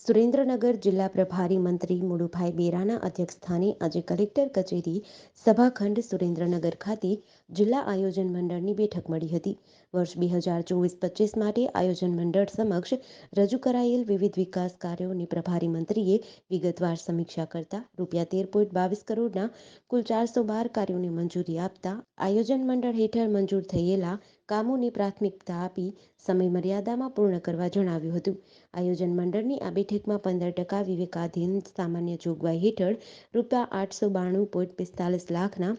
સુરેન્દ્રનગર જિલ્લા પ્રભારી મંત્રી મુળુભાઈ બેરાના અધ્યક્ષસ્થાને આજે કલેક્ટર કચેરી સભાખંડ સુરેન્દ્રનગર ખાતે જિલ્લા આયોજન મંડળની બેઠક મળી હતી. વર્ષ બે હજાર ચોવીસ પચીસ માટે આયોજન મંડળ સમક્ષ રજૂ કરાયેલ વિવિધ વિકાસ કાર્યોની પ્રભારી મંત્રીએ વિગતવાર સમીક્ષા કરતા રૂપિયા તેર પોઈન્ટ બાવીસ કરોડના કુલ ચારસો બાર કાર્યોને મંજૂરી આપતા આયોજન મંડળ હેઠળ મંજૂર થયેલા કામોની પ્રાથમિકતા આપી સમય મર્યાદામાં પૂર્ણ કરવા જણાવ્યું હતું. આયોજન મંડળની આ બેઠકમાં પંદર ટકા વિવેકાધીન સામાન્ય જોગવાઈ હેઠળ રૂપિયા આઠસો બાણું પોઈન્ટ પિસ્તાલીસ લાખના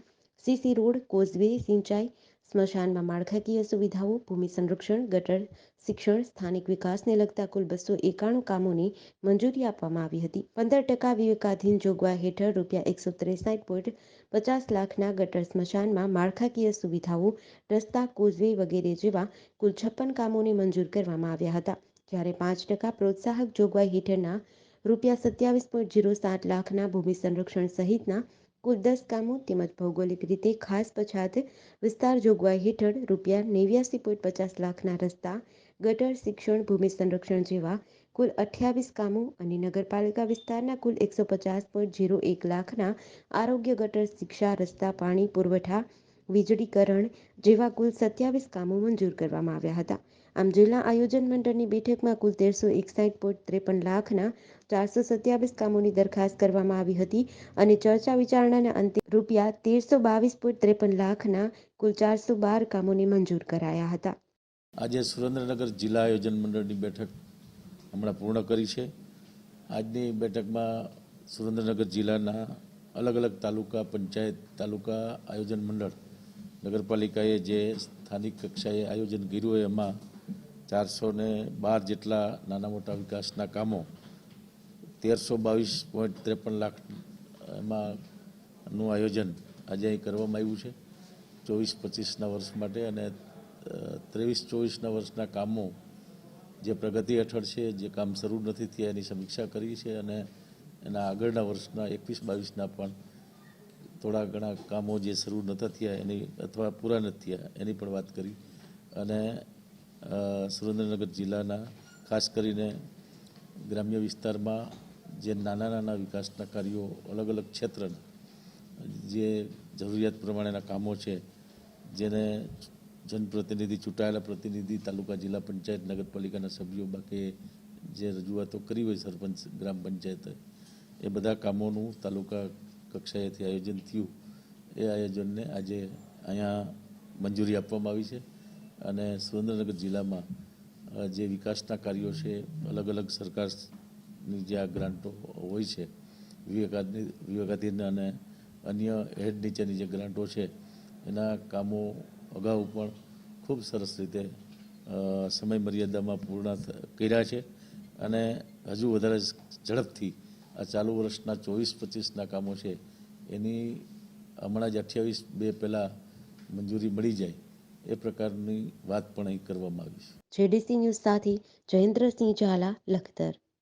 સીસી રોડ, કોઝવે, સિંચાઈ સ્મશાનમાં માળખાકીય સુવિધાઓ, ભૂમિ સંરક્ષણ, ગટર, શિક્ષણ, સ્થાનિક વિકાસને લગતા કુલ બસો એકાણું કામોની મંજૂરી આપવામાં આવી હતી. પંદર ટકા વિવેકાધીન જોગવાઈ હેઠળ રૂપિયા એકસો ત્રેસાઠ પોઈન્ટ પચાસ લાખના ગટર સ્મશાનમાં માળખાકીય સુવિધાઓ, રસ્તા, કોઝવે વગેરે જેવા કુલ છપ્પન કામોને મંજૂર કરવામાં આવ્યા હતા. જ્યારે પાંચ ટકા પ્રોત્સાહક જોગવાઈ હેઠળના રૂપિયા સત્યાવીસ પોઈન્ટ જીરો સાત લાખના ભૂમિ સંરક્ષણ સહિતના કુલ દસ કામો તેમજ ભૌગોલિક રીતે ખાસ પછાત વિસ્તાર જોગવાઈ હેઠળ રૂપિયા નેવ્યાસી પોઈન્ટ પચાસ લાખના રસ્તા, ગટર, શિક્ષણ, ભૂમિ સંરક્ષણ જેવા કુલ અઠ્યાવીસ કામો અને નગરપાલિકા વિસ્તારના કુલ એકસો પચાસ પોઈન્ટ જીરો એક લાખના આરોગ્ય ગટર, શિક્ષા, રસ્તા, પાણી, પુરવઠા વીજળીકરણ જેવા કુલ સત્યાવીસ કામો મંજૂર કરવામાં આવ્યા હતા. આમ જિલ્લા આયોજન મંડળની બેઠકમાં કુલ તેરસો એકસાઠ પોઈન્ટ ત્રેપન લાખના ચારસો સત્યાવીસ કામોની દરખાસ્ત કરવામાં આવી હતી અને ચર્ચા વિચારણાના અંતે રૂપિયા તેરસો બાવીસ પોઈન્ટ ત્રેપન લાખના કુલ ચારસો બાર કામોને મંજૂર કરાયા હતા. આજે સુરેન્દ્રનગર જિલ્લા આયોજન મંડળની બેઠક હમણાં પૂર્ણ કરી છે. આજની બેઠકમાં સુરેન્દ્રનગર જિલ્લાના અલગ અલગ તાલુકા, પંચાયત તાલુકા આયોજન મંડળ નગરપાલિકાએ જે સ્થાનિક કક્ષાએ આયોજન કર્યું હોય એમાં ચારસો ને બાર જેટલા નાના મોટા વિકાસના કામો તેરસો બાવીસ પોઈન્ટ ત્રેપન લાખ, એમાં નું આયોજન આજે અહીં કરવામાં આવ્યું છે. ચોવીસ પચીસના વર્ષ માટે અને ત્રેવીસ ચોવીસના વર્ષના કામો જે પ્રગતિ હેઠળ છે, જે કામ શરૂ નથી થયા એની સમીક્ષા કરી છે અને એના આગળના વર્ષના એકવીસ બાવીસના પણ થોડા ઘણા કામો જે શરૂ નહોતા થયા એની અથવા પૂરા નથી થયા એની પણ વાત કરી. અને સુરેન્દ્રનગર જિલ્લાના ખાસ કરીને ગ્રામ્ય વિસ્તારમાં જે નાના નાના વિકાસના કાર્યો અલગ અલગ ક્ષેત્રના જે જરૂરિયાત પ્રમાણેના કામો છે, જેને જનપ્રતિનિધિ ચૂંટાયેલા પ્રતિનિધિ, તાલુકા જિલ્લા પંચાયત, નગરપાલિકાના સભ્યો, બાકી જે રજૂઆતો કરી હોય સરપંચ, ગ્રામ પંચાયતે, એ બધા કામોનું તાલુકા કક્ષાએથી આયોજન થયું. એ આયોજનને આજે અહીંયા મંજૂરી આપવામાં આવી છે અને સુરેન્દ્રનગર જિલ્લામાં જે વિકાસના કાર્યો છે, અલગ અલગ સરકારની જે આ ગ્રાન્ટો હોય છે વિવેકાધીન વિવેકાધીન અને અન્ય હેડ નીચેની જે ગ્રાન્ટો છે, એના કામો અગાઉ પણ ખૂબ સરસ રીતે સમય મર્યાદામાં પૂર્ણ કર્યા છે અને હજુ વધારે ઝડપથી આ ચાલુ વર્ષના ચોવીસ, પચીસના કામો છે, એની હમણાં જ અઠ્યાવીસ બે પહેલાં મંજૂરી મળી જાય, એ પ્રકારની વાત પણ અહીં કરવામાં આવી છે. જેડીસી ન્યૂઝ સાથે જયેન્દ્રસિંહ ઝાલા, લખતર.